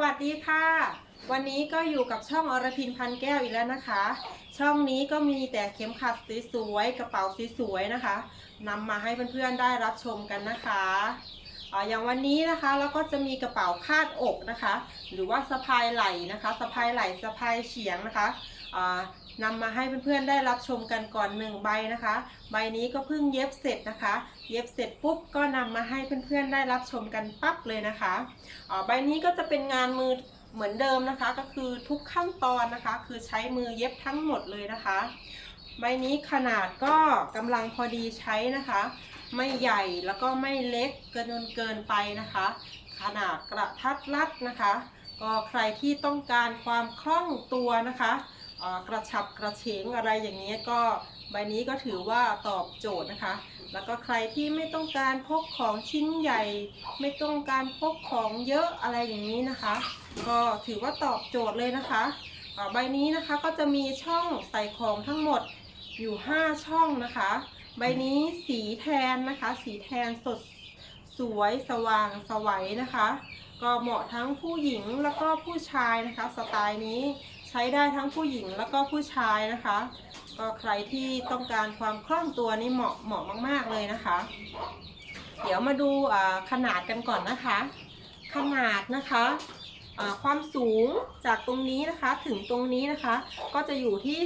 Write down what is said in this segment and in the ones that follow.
วัสดีค่ะ วันนี้ก็อยู่กับช่องอรพินพันแก้วอีกแล้วนะคะ ช่องนี้ก็มีแต่เข็มขัดสวยๆกระเป๋าสวยๆนะคะนำมาให้เพื่อนๆได้รับชมกันนะคะ อย่างวันนี้นะคะเราก็จะมีกระเป๋าคาดอกนะคะ หรือว่าสะพายไหล่นะคะสะพายไหล่สะพายเฉียงนะคะนำมาให้เพื่อนๆได้รับชมกันก่อนหนึ่งใบนะคะ ใบนี้ก็เพิ่งเย็บเสร็จนะคะ เย็บเสร็จปุ๊บก็นำมาให้เพื่อนๆได้รับชมกันปั๊บเลยนะคะใบนี้ก็จะเป็นงานมือเหมือนเดิมนะคะ ก็คือทุกขั้นตอนนะคะ คือใช้มือเย็บทั้งหมดเลยนะคะ ใบนี้ขนาดก็กำลังพอดีใช้นะคะ ไม่ใหญ่แล้วก็ไม่เล็กเกินจนเกินไปนะคะ ขนาดกระทัดรัดนะคะ ก็ใครที่ต้องการความคล่องตัวนะคะกระฉับกระเฉงอะไรอย่างนี้ก็ใบนี้ก็ถือว่าตอบโจทย์นะคะ แล้วก็ใครที่ไม่ต้องการพกของชิ้นใหญ่ ไม่ต้องการพกของเยอะอะไรอย่างนี้นะคะ ก็ถือว่าตอบโจทย์เลยนะคะใบนี้นะคะก็จะมีช่องใส่ของทั้งหมด อยู่ 5 ช่องนะคะ ใบนี้สีแทนนะคะ สีแทนสดสวยสว่างสวัยนะคะ ก็เหมาะทั้งผู้หญิงแล้วก็ผู้ชายนะคะ สไตล์นี้ใช้ได้ทั้งผู้หญิงแล้วก็ผู้ชายนะคะ ก็ใครที่ต้องการความคล่องตัวนี่เหมาะเหมาะมากๆเลยนะคะ เดี๋ยวมาดูขนาดกันก่อนนะคะ ขนาดนะคะ ความสูงจากตรงนี้นะคะถึงตรงนี้นะคะ ก็จะอยู่ที่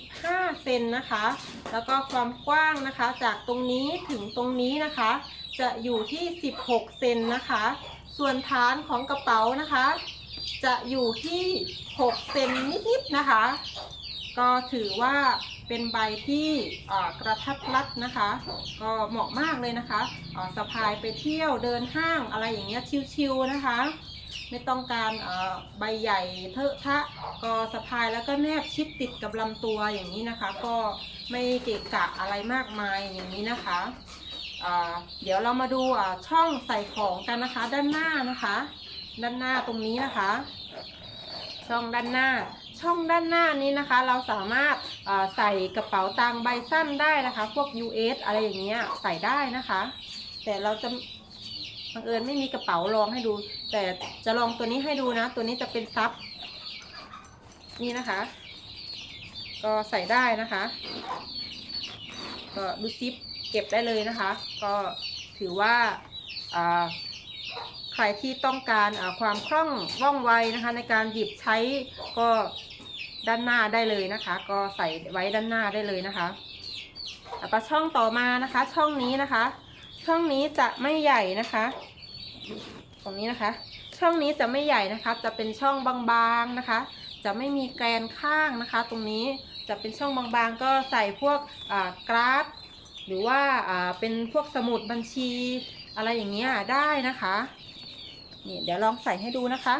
35 เซนนะคะ แล้วก็ความกว้างนะคะจากตรงนี้ถึงตรงนี้นะคะ จะอยู่ที่ 16 เซนนะคะ ส่วนฐานของกระเป๋านะคะ จะอยู่ที่ 6 เซนนิดๆนะคะ ก็ถือว่าเป็นใบที่กระทัดรัดนะคะ ก็เหมาะมากเลยนะคะสะพายไปเที่ยวเดินห้างอะไรอย่างเงี้ยชิวๆนะคะ ไม่ต้องการใบใหญ่เทอะทะก็สะพายแล้วก็แนบชิดติดกับลำตัวอย่างนี้นะคะ ก็ไม่เกะกะอะไรมากมายอย่างนี้นะคะเดี๋ยวเรามาดูช่องใส่ของกันนะคะ ด้านหน้านะคะ ด้านหน้าตรงนี้นะคะ ช่องด้านหน้า ช่องด้านหน้านี้นะคะ เราสามารถใส่กระเป๋าตังค์ใบสั้นได้นะคะ พวก US อะไรอย่างเงี้ยใส่ได้นะคะ แต่เราจะ บังเอิญไม่มีกระเป๋าลองให้ดู แต่จะลองตัวนี้ให้ดูนะ ตัวนี้จะเป็นซับนี่นะคะ ก็ใส่ได้นะคะ ก็ดูซิปเก็บได้เลยนะคะ ก็ถือว่าใครที่ต้องการความคล่องว่องไวนะคะ ในการหยิบใช้ก็ด้านหน้าได้เลยนะคะ ก็ใส่ไว้ด้านหน้าได้เลยนะคะแล้วก็ช่องต่อมานะคะ ช่องนี้นะคะ ช่องนี้จะไม่ใหญ่นะคะ ตรงนี้นะคะ ช่องนี้จะไม่ใหญ่นะคะ จะเป็นช่องบางๆนะคะ จะไม่มีแกนข้างนะคะ ตรงนี้จะเป็นช่องบางๆ ก็ใส่พวกกราฟ หรือว่าอ่าเป็นพวกสมุดบัญชี อะไรอย่างเงี้ยได้นะคะนี่เดี๋ยวลองใส่ให้ดูนะคะ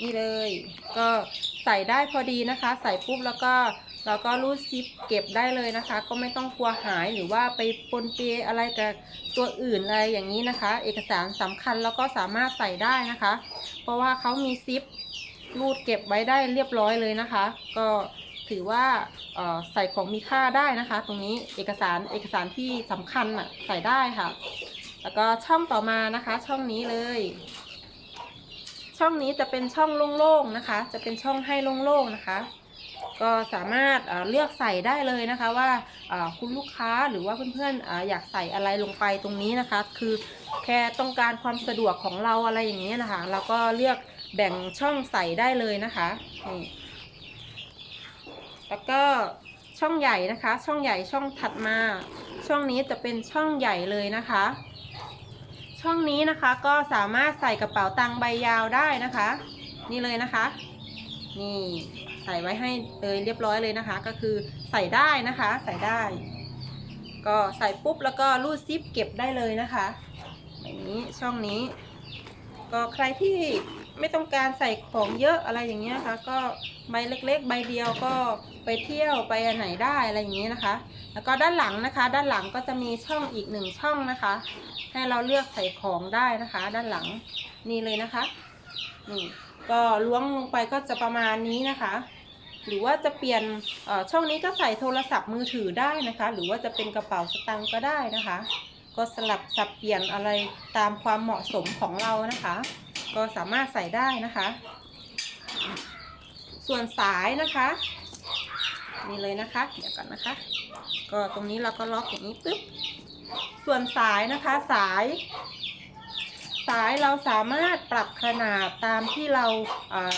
นี่เลย ก็ใส่ได้พอดีนะคะ ใส่ปุ๊บแล้วก็ เราก็รูดซิปเก็บได้เลยนะคะ ก็ไม่ต้องกลัวหายหรือว่าไปปนเปอะไรกับตัวอื่นอะไรอย่างนี้นะคะ เอกสารสำคัญแล้วก็สามารถใส่ได้นะคะ เพราะว่าเขามีซิปรูดเก็บไว้ได้เรียบร้อยเลยนะคะ ก็ถือว่าใส่ของมีค่าได้นะคะ ตรงนี้เอกสารเอกสารที่สำคัญน่ะใส่ได้ค่ะ แล้วก็ช่องต่อมานะคะ ช่องนี้เลยช่องนี้จะเป็นช่องโล่งๆนะคะ จะเป็นช่องให้โล่งๆนะคะ ก็สามารถเลือกใส่ได้เลยนะคะว่าคุณลูกค้าหรือว่าเพื่อนๆออยากใส่อะไรลงไปตรงนี้นะคะ คือแค่ต้องการความสะดวกของเราอะไรอย่างเงี้นะคะ เราก็เลือกแบ่งช่องใส่ได้เลยนะคะนี่แล้วก็ช่องใหญ่นะคะ ช่องใหญ่ช่องถัดมา ช่องนี้จะเป็นช่องใหญ่เลยนะคะ ช่องนี้นะคะก็สามารถใส่กระเป๋าตังค์ใบยาวได้นะคะ นี่เลยนะคะ นี่ ใส่ไว้ให้เลยเรียบร้อยเลยนะคะ ก็คือใส่ได้นะคะ ใส่ได้ ก็ใส่ปุ๊บแล้วก็รูดซิปเก็บได้เลยนะคะแบบนี้ช่องนี้ ก็ใครที่ไม่ต้องการใส่ของเยอะอะไรอย่างเงี้ยนะคะก็ใบเล็กๆ ใบเดียวก็ไปเที่ยวไปไหนได้อะไรอย่างเงี้ยนะคะ แล้วก็ด้านหลังนะคะ ด้านหลังก็จะมีช่องอีกหนึ่งช่องนะคะ ให้เราเลือกใส่ของได้นะคะ ด้านหลังนี่เลยนะคะ นี่ก็ล้วงลงไปก็จะประมาณนี้นะคะ หรือว่าจะเปลี่ยนช่องนี้ก็ใส่โทรศัพท์มือถือได้นะคะ หรือว่าจะเป็นกระเป๋าสตางค์ก็ได้นะคะ ก็สลับสับเปลี่ยนอะไรตามความเหมาะสมของเรานะคะ ก็สามารถใส่ได้นะคะ ส่วนสายนะคะนี่เลยนะคะเดี๋ยวก่อนนะคะ ก็ตรงนี้เราก็ล็อกอย่างนี้ปึ๊บส่วนสายนะคะสาย สายเราสามารถปรับขนาดตามที่เรา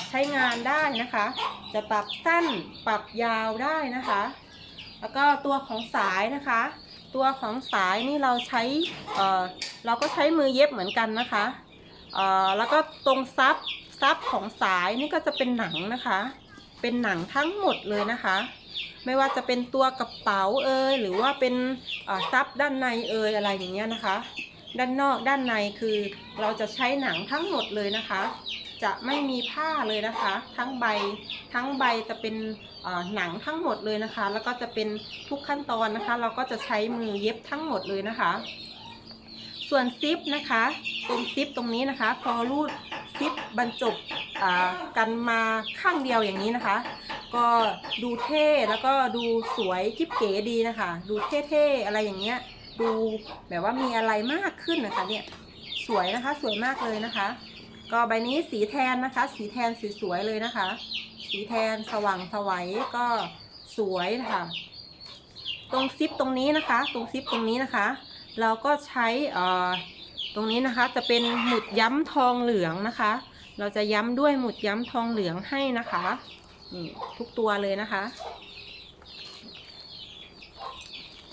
ใช้งานได้นะคะ จะปรับสั้นปรับยาวได้นะคะ แล้วก็ตัวของสายนะคะ ตัวของสายนี่เราใช้เเราก็ใช้มือเย็บเหมือนกันนะคะแล้วก็ตรงซับซับของสายนี่ก็จะเป็นหนังนะคะ เป็นหนังทั้งหมดเลยนะคะ ไม่ว่าจะเป็นตัวกระเป๋าเอยหรือว่าเป็นซับด้านในเอยอะไรอย่างเงี้ยนะคะ ด้านนอกด้านในคือเราจะใช้หนังทั้งหมดเลยนะคะ จะไม่มีผ้าเลยนะคะ ทั้งใบทั้งใบจะเป็นหนังทั้งหมดเลยนะคะ แล้วก็จะเป็นทุกขั้นตอนนะคะ เราก็จะใช้มือเย็บทั้งหมดเลยนะคะ ส่วนซิปนะคะตรงซิปตรงนี้นะคะ พอรูดซิปบรรจบกันมาข้างเดียวอย่างนี้นะคะ ก็ดูเท่แล้วก็ดูสวยกิ๊บเก๋ดีนะคะ ดูเท่ๆอะไรอย่างเงี้ย ดูแบบว่ามีอะไรมากขึ้นนะคะเนี่ยสวยนะคะสวยมากเลยนะคะ ก็ใบนี้สีแทนนะคะ สีแทนสวยๆเลยนะคะ สีแทนสว่างสวัยก็สวยนะคะตรงซิปตรงนี้นะคะ ตรงซิปตรงนี้นะคะ เราก็ใช้อ่อตรงนี้นะคะจะเป็นหมุดย้ำทองเหลืองนะคะ เราจะย้ำด้วยหมุดย้ำทองเหลืองให้นะคะนี่ทุกตัวเลยนะคะ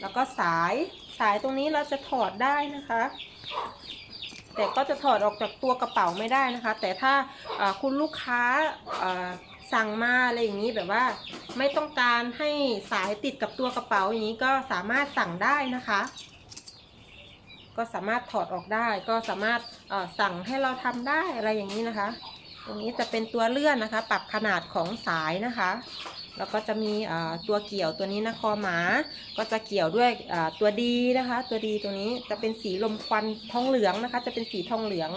แล้วก็สาย สายตรงนี้เราจะถอดได้นะคะ แต่ก็จะถอดออกจากตัวกระเป๋าไม่ได้นะคะ แต่ถ้าคุณลูกค้าสั่งมาอะไรอย่างนี้แบบว่า ไม่ต้องการให้สายติดกับตัวกระเป๋าอย่างนี้ก็สามารถสั่งได้นะคะ ก็สามารถถอดออกได้ ก็สามารถสั่งให้เราทำได้อะไรอย่างนี้นะคะ ตรงนี้จะเป็นตัวเลื่อนนะคะ ปรับขนาดของสายนะคะ แล้วก็จะมีตัวเกี่ยวตัวนี้นะคอหมา ก็จะเกี่ยวด้วยตัวดีนะคะ ตัวดีตัวนี้จะเป็นสีลมควันทองเหลืองนะคะ จะเป็นสีทองเหลือง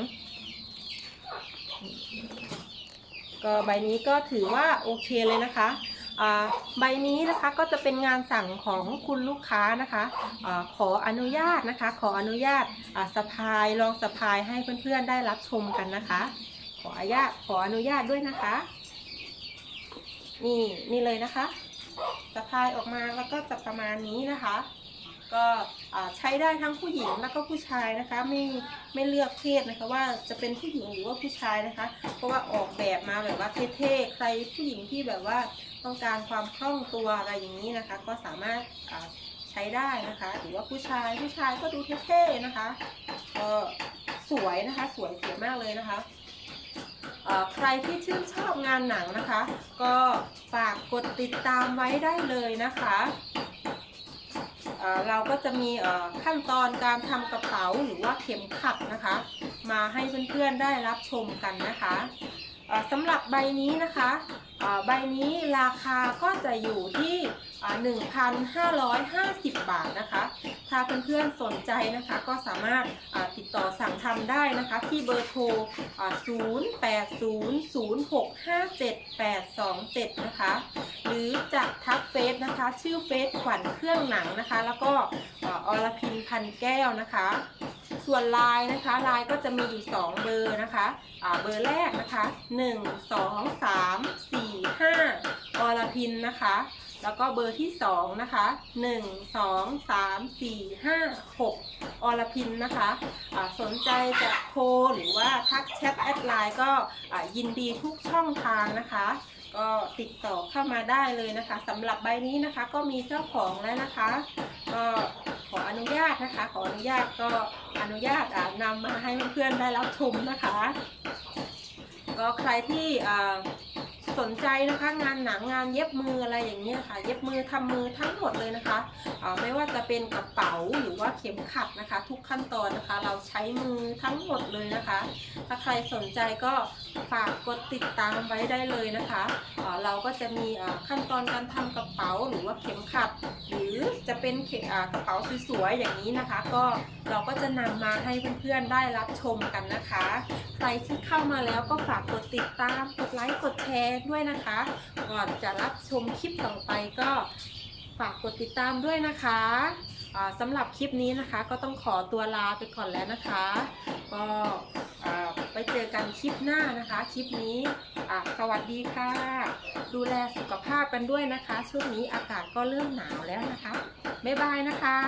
ก็ใบนี้ก็ถือว่าโอเคเลยนะคะใบนี้นะคะก็จะเป็นงานสั่งของคุณลูกค้านะคะอขออนุญาตนะคะ ขออนุญาตสะพายลองสะพายให้เพื่อนๆได้รับชมกันนะคะ ขออนุญาตขออนุญาตด้วยนะคะ นี่นี่เลยนะคะสะพายออกมาแล้วก็จะประมาณนี้นะคะ ก็ใช้ได้ทั้งผู้หญิงแล้วก็ผู้ชายนะคะ ไม่ไม่เลือกเพศนะคะว่าจะเป็นผู้หญิงหรือว่าผู้ชายนะคะ เพราะว่าออกแบบมาแบบว่าเท่ๆใครผู้หญิงที่แบบว่าต้องการความคล่องตัวอะไรอย่างนี้นะคะ ก็สามารถใช้ได้นะคะ หรือว่าผู้ชายผู้ชายก็ดูเท่ๆนะคะก็สวยนะคะ สวยสวยมากเลยนะคะ ใครที่ชื่นชอบงานหนังนะคะ ก็ฝากกดติดตามไว้ได้เลยนะคะเเราก็จะมีขั้นตอนการทำกระเป๋าหรือว่าเข็มขัดนะคะ มาให้เพื่อนๆได้รับชมกันนะคะ สำหรับใบนี้นะคะใบนี้ราคาก็จะอยู่ที่อ่า1,550 บาทนะคะ ถ้าเพื่อนๆสนใจนะคะก็สามารถติดต่อสั่งทำได้นะคะที่เบอร์โทรอ่า0800657827 นะคะ หรือจะทักเฟซนะคะ ชื่อเฟซขวัญเครื่องหนังนะคะ แล้วก็อ่าอรพินพันแก้วนะคะ ส่วนไลน์นะคะไลน์ก็จะมีอยู่2เบอร์นะคะเบอร์แรกนะคะ 1 2 3 4 5อรพินนะคะ แล้วก็เบอร์ที่2นะคะ 1 2 3 4 5 6อรพินนะคะะสนใจจะโทรหรือว่าทักแชทแอดไลน์ก็ยินดีทุกช่องทางนะคะก็ติดต่อเข้ามาได้เลยนะคะสำหรับใบนี้นะคะก็มีเจ้าของแล้วนะคะ ก็ ออนุญาตนะคะ ขออนุญาตก็อนุญาตอ่านำมาให้เพื่อนๆได้รับชมนะคะ ก็ใครที่สนใจนะคะงานหนังงานเย็บมืออะไรอย่างเงี้ยค่ะ เย็บมือทำมือทั้งหมดเลยนะคะไม่ว่าจะเป็นกระเป๋าหรือว่าเข็มขัดนะคะ ทุกขั้นตอนนะคะ เราใช้มือทั้งหมดเลยนะคะ ถ้าใครสนใจก็ฝากกดติดตามไว้ได้เลยนะคะ เราก็จะมีขั้นตอนการทำกระเป๋าหรือว่าเข็มขัด หรือจะเป็นเข็มกระเป๋าสวยๆอย่างนี้นะคะ ก็เราก็จะนำมาให้เพื่อนๆได้รับชมกันนะคะ ใครที่เข้ามาแล้วก็ฝากกดติดตามกดไลค์กดแชร์ด้วยนะคะ ก่อนจะรับชมคลิปต่อไปก็ฝากกดติดตามด้วยนะคะสำหรับคลิปนี้นะคะ ก็ต้องขอตัวลาไปก่อนแล้วนะคะ ก็ ไปเจอกันคลิปหน้านะคะ คลิปนี้สวัสดีค่ะ ดูแลสุขภาพกันด้วยนะคะ ช่วงนี้อากาศก็เริ่มหนาวแล้วนะคะ บ๊ายบายนะคะ